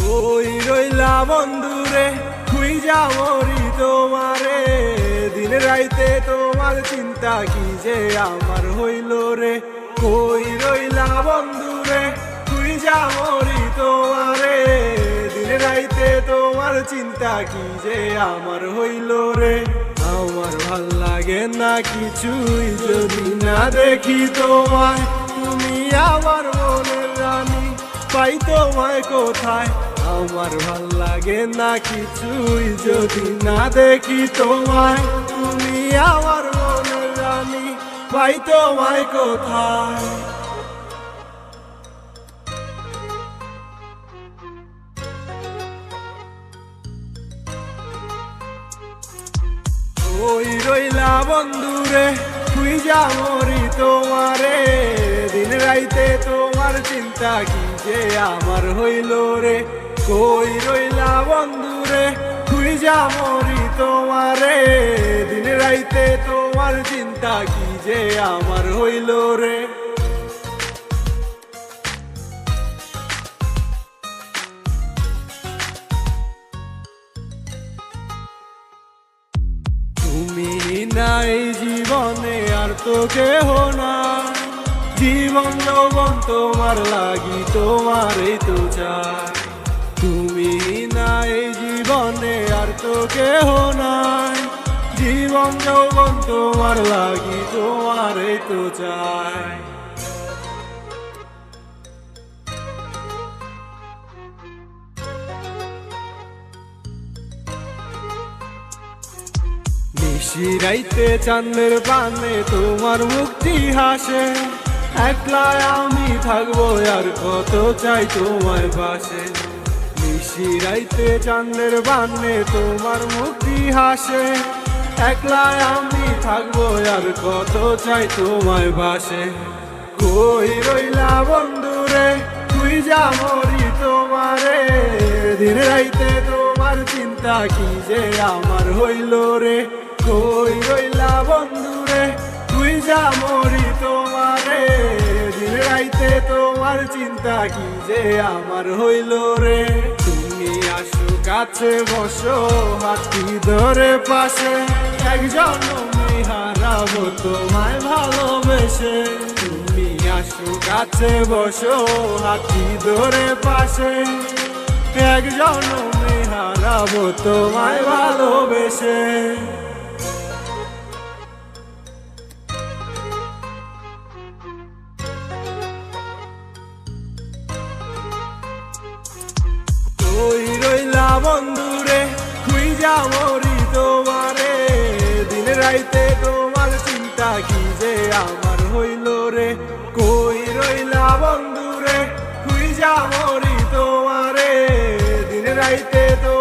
কই রইলা বন্ধুরে? খুইজা মরি তোমারে। দিন রাইতে তোমার চিন্তা কি যে আমার হইল রে? কই রইলা বন্ধুরে? খুইজা মরি তোমারে। দিন রাইতে তোমার চিন্তা কি যে আমার হইল রে? আমার ভালো লাগে না কিছুই যদি না দেখি তোমায়। তুমি আমার মনের রানী, পাই তোমায় কোথায়? আমার ভালো লাগে না কিছুই যদি না দেখি তোমায়। তুমি আমার মনের রানী পাই তোমায় কোথায়? ওই রইলা বন্ধুরে তুই যা মরি তোমারে। দিন রাইতে তোমার চিন্তা কি যে আমার হইল রে? কই রইলা বন্ধুরে তুই যা মরি তোমারে, দিন রাইতে তোমার চিন্তা কি যে আমার হইল রে? তুমি নাই জীবনে আর তো কেহ না জীবন যৌবন তোমার লাগি তোমারই তো তুমি নাই জীবনে আর তো কেহ নাই। জীবন যৌবন তোমার লাগি তোমার তো চাই। নিশি রাইতে চাঁদের পানে তোমার মুক্তি হাসে। একলা আমি থাকব আর কত চাই তোমার পাশে। রাইতে চাঁদের পানে তোমার মুক্তি হাসে। একলায় আমি থাকব আর কত চাই তোমায় বাসে কই রইলা বন্ধুরে তুই যা মরি তোমারে। দিন রাইতে তোমার চিন্তা কি যে আমার হইল রে। কই রইলা বন্ধুরে তুই যা মরি তোমার চিন্তা কি যে আমার হইল রে? তুমি আসো, কাছে বসো, হাতি ধরে পাশে। একজন হারাবো তোমায় ভালোবেসে। তুমি আসো, কাছে বসো, হাতি ধরে পাশে। একজন হারাবো তোমায় ভালোবেসে। বন্ধুরে, খুই যা মরি তোমারে। দিন রাইতে তোমার চিন্তা কি যে আমার হইল রে? কই রইলা বন্ধুরে, খুই যা মরি তোমারে। দিন রাইতে কি